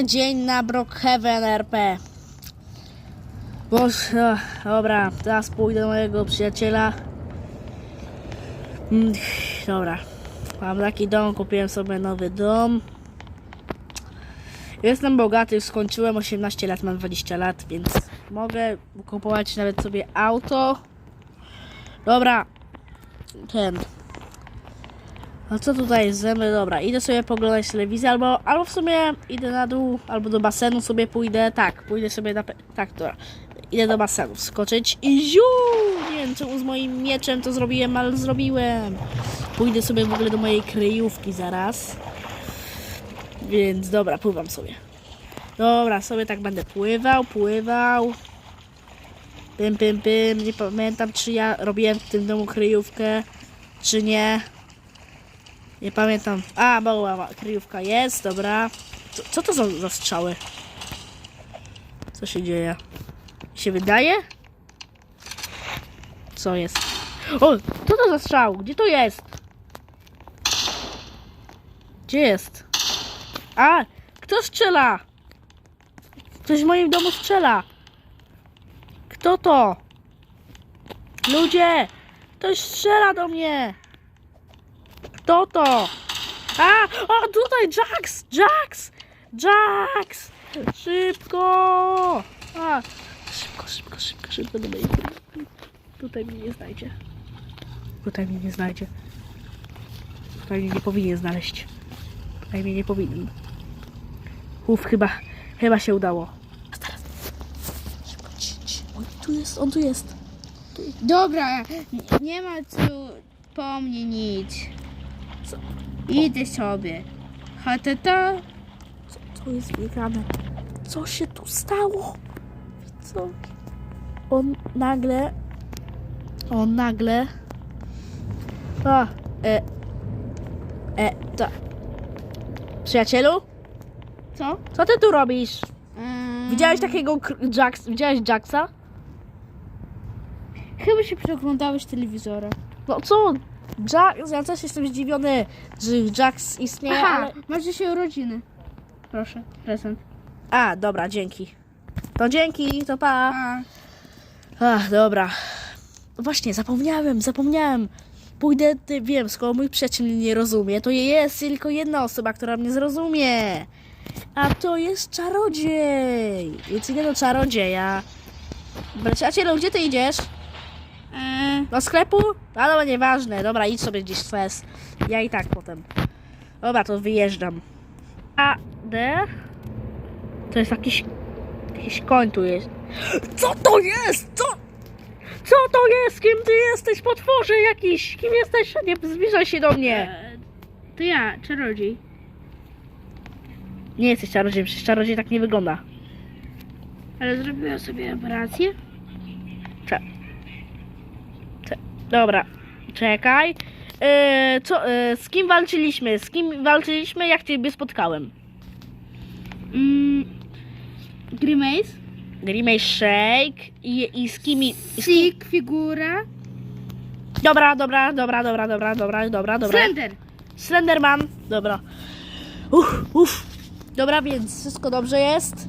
dzień na Brookhaven RP. Boże, dobra, teraz pójdę do mojego przyjaciela. Mm, Dobra, mam taki dom, kupiłem sobie nowy dom. Jestem bogaty, już skończyłem 18 lat, mam 20 lat, więc mogę kupować nawet sobie auto. Dobra, ten. A co tutaj jest ze mną? Dobra, idę sobie poglądać telewizję, albo, albo w sumie idę na dół, albo do basenu sobie pójdę. Tak, pójdę sobie na. Tak, dobra. Idę do basenu skoczyć i ziu! Nie wiem, czemu z moim mieczem to zrobiłem, ale zrobiłem. Pójdę sobie w ogóle do mojej kryjówki zaraz. Więc dobra, pływam sobie. Dobra, sobie tak będę pływał, pływał. Pym, pym, pym. Nie pamiętam, czy ja robiłem w tym domu kryjówkę, czy nie. Nie pamiętam. A, mała kryjówka jest, dobra. Co, co to za, za strzały? Co się dzieje? Mi się wydaje? Co jest? O, co to za strzał? Gdzie to jest? Gdzie jest? A, kto strzela? Ktoś w moim domu strzela. Kto to? Ludzie! Ktoś strzela do mnie! Kto to? A! O, tutaj Jax! Jax! Jax! Szybko! A! Szybko, szybko, szybko, szybko Tutaj mnie nie znajdzie. Tutaj mnie nie znajdzie. Tutaj mnie nie powinien znaleźć. Tutaj mnie nie powinien. Uf, chyba, chyba się udało. A teraz. Szybko, ci, tu jest, on tu jest. Dobra, nie ma tu po mnie nic. Co? Idę sobie. Chata to. Co, co jest wygrane? Co się tu stało? Co? On nagle. On nagle. A, e. E, to. Przyjacielu? Co? Co ty tu robisz? Mm, Widziałeś takiego Jax, widziałeś Jaxa? Chyba się przeglądałeś telewizora. No co? Jax, ja też jestem zdziwiony, że Jax istnieje, Aha, ale... masz dzisiaj urodziny. Proszę, prezent. A, dobra, dzięki. To dzięki, to pa. A, Ach, dobra. Właśnie, zapomniałem, zapomniałem. Pójdę, ty, wiem, skoro mój przyjaciel mnie nie rozumie, to jest tylko jedna osoba, która mnie zrozumie. A to jest czarodziej. Więc idę do czarodzieja. Dobra, Przyjacielu, gdzie ty idziesz? Do sklepu? A dobra, nieważne. Dobra, idź sobie gdzieś fes. Ja i tak potem. Dobra, to wyjeżdżam. A, D? To jest jakiś... Jakiś koń tu jest. Co to jest? Co? Co to jest? Kim ty jesteś? Potworze jakiś! Kim jesteś? Nie zbliżaj się do mnie! e, to ja, czarodziej. Nie jesteś czarodziejem, przecież czarodziej tak nie wygląda. Ale zrobiłem sobie operację. Dobra, czekaj. Yy, co, yy, z kim walczyliśmy? Z kim walczyliśmy, jak ciebie spotkałem? Mm, Grimace. Grimace Shake i, i z kimi... z kim... Sik, figura. Dobra, dobra, dobra, dobra, dobra, dobra, dobra, dobra. Slender. Slenderman. Dobra. Uff, uff. Dobra, więc wszystko dobrze jest.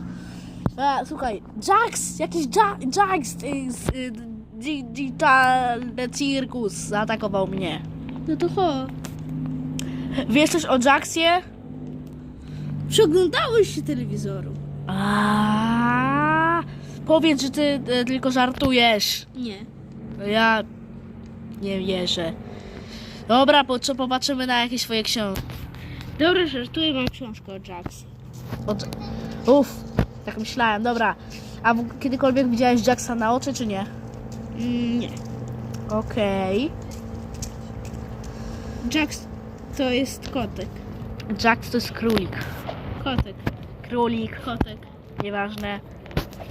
A, słuchaj, Jax, jakiś ja, Jax y, y, Digitalny Cirkus zaatakował mnie. No to cho. Wiesz coś o Jaxie? Przeglądałeś się telewizoru. A, powiedz, że ty y, tylko żartujesz. Nie. No Ja nie wierzę. Dobra, po co popatrzymy na jakieś swoje książki. Dobra, żartuję, mam książkę o Jax. Od... Uff, tak myślałem, dobra. A w... kiedykolwiek widziałeś Jacksa na oczy, czy nie? Mm, nie. Okej. Jax to jest kotek. Jax to jest królik. Kotek. Królik, Kotek. nieważne.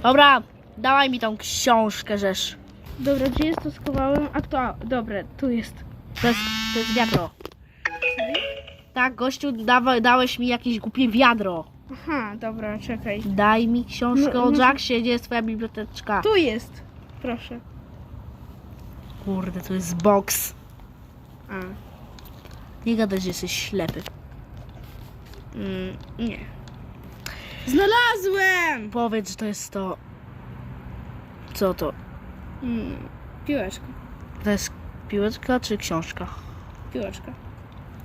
Dobra, dawaj mi tą książkę, żeż. Dobra, gdzie jest to schowałem? A to, dobra, tu jest. To jest, to jest wiadro. Tak, gościu, dawa, dałeś mi jakieś głupie wiadro. Aha, dobra, czekaj. Daj mi książkę No, o no. Jacksie, gdzie jest twoja biblioteczka? Tu jest. Proszę. Kurde, to jest box. A. Nie gadaj, że jesteś ślepy. Mm, nie. Znalazłem! Powiedz, że to jest to. Co to? Hmm, piłeczka. To jest piłeczka czy książka? Piłeczka.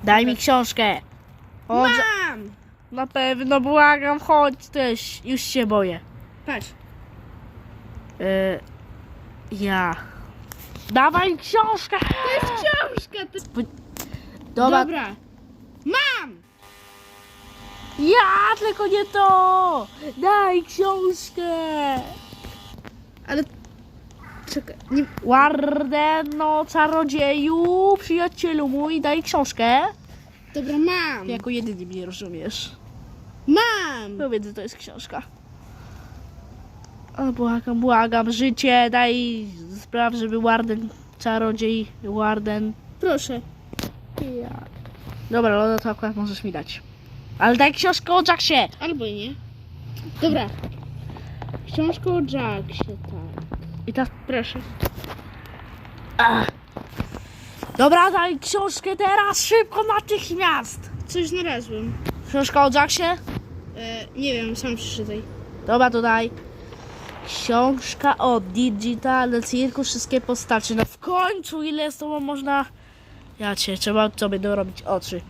Daj mi książkę! Że- Mam! na pewno błagam, chodź też. Już się boję. Patrz. Y, ja. Dawaj książkę! To jest książka! To... Dobra. Dobra. Mam! Ja, tylko nie to! Daj książkę! Ale... Czekaj, nie... Wardeno, czarodzieju, przyjacielu mój, daj książkę. Dobra, mam! Jako jedyny mnie rozumiesz. Mam! Powiedz, że to jest książka. O, błagam, błagam, życie, daj spraw, żeby Warden, czarodziej, Warden. Proszę. Ja. Dobra, no to akurat możesz mi dać. Ale daj książkę o Jacksie! Albo i nie. Dobra. Książka o Jacksie, tak. I tak, Proszę. Ach. Dobra, daj książkę teraz, szybko, natychmiast! Coś znalazłem. Książka o Jacksie? E, nie wiem, sam przeczytaj. Dobra, to daj. Książka o Digital Circus, wszystkie postacie. No w końcu, ile z tobą można... Ja cię, trzeba sobie dorobić oczy.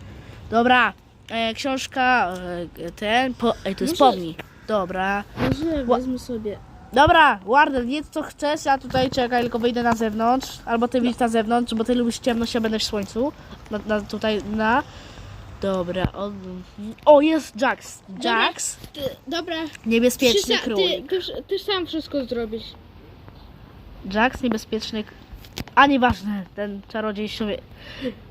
Dobra, e, książka, e, ten, po, ej, to jest Może- pomni. Dobra. Może Ła- wezmę sobie. Dobra, Warden, jedz co chcesz, ja tutaj czekaj, tylko wyjdę na zewnątrz. Albo ty wyjdź na zewnątrz, bo ty lubisz ciemność, ja będę w słońcu. Na, na, tutaj, na... Dobra, o, o jest Jax. Jax, Ty, dobra. niebezpieczny Ty, królik. ty, ty, ty sam wszystko zrobisz. Jax niebezpieczny. A nieważne, ten czarodziej sobie.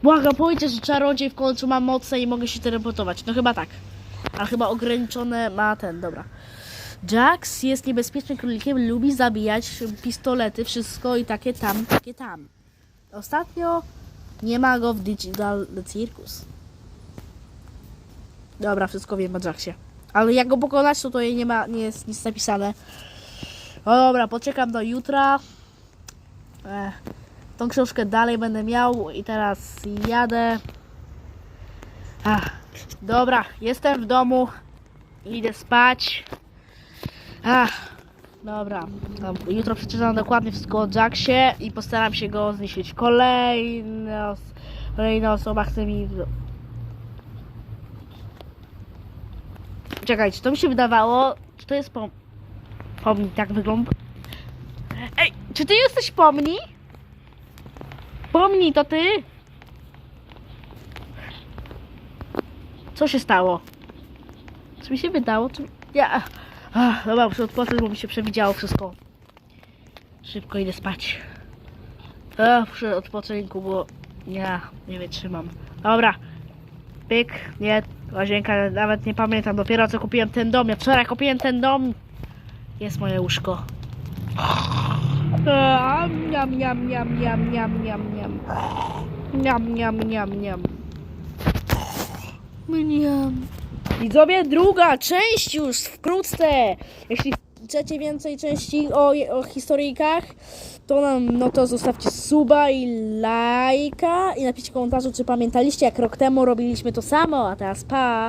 Błagam, powiedzcie, że czarodziej w końcu ma moce i mogę się teleportować. No chyba tak. Ale chyba ograniczone ma ten, dobra. Jax jest niebezpiecznym królikiem, lubi zabijać pistolety, wszystko i takie tam, takie tam. Ostatnio nie ma go w Digital Circus. Dobra, wszystko wiem o Jaxie. Ale jak go pokonać, to jej nie ma, nie jest nic napisane. No dobra, poczekam do jutra. E, tą książkę dalej będę miał i teraz jadę. Ach, dobra, jestem w domu. Idę spać. Ach, dobra. Jutro przeczytam dokładnie wszystko o Jacksie i postaram się go zniszczyć. Kolejna, kolejna osoba chce mi... Czekajcie, to mi się wydawało, czy to jest pom... Pomnik, tak wygląda. Ej, czy ty jesteś pomni? Pomni, to ty? Co się stało? Co mi się wydało? Co... Ja... Ach, dobra, muszę odpocząć, bo mi się przewidziało wszystko. Szybko idę spać. Ach, muszę odpoczynku, bo ja nie wytrzymam. Dobra. Pyk, nie, łazienka, nawet nie pamiętam, dopiero co kupiłem ten dom. Ja wczoraj kupiłem ten dom. Jest moje łóżko. Am, Niam, niam, niam, niam, niam, niam, niam. Niam, niam, niam, niam. Niam. Widzowie, druga część już wkrótce. Jeśli chcecie więcej części o, o historyjkach, to nam, no to zostawcie suba i lajka i napiszcie w komentarzu, czy pamiętaliście, jak rok temu robiliśmy to samo, a teraz pa!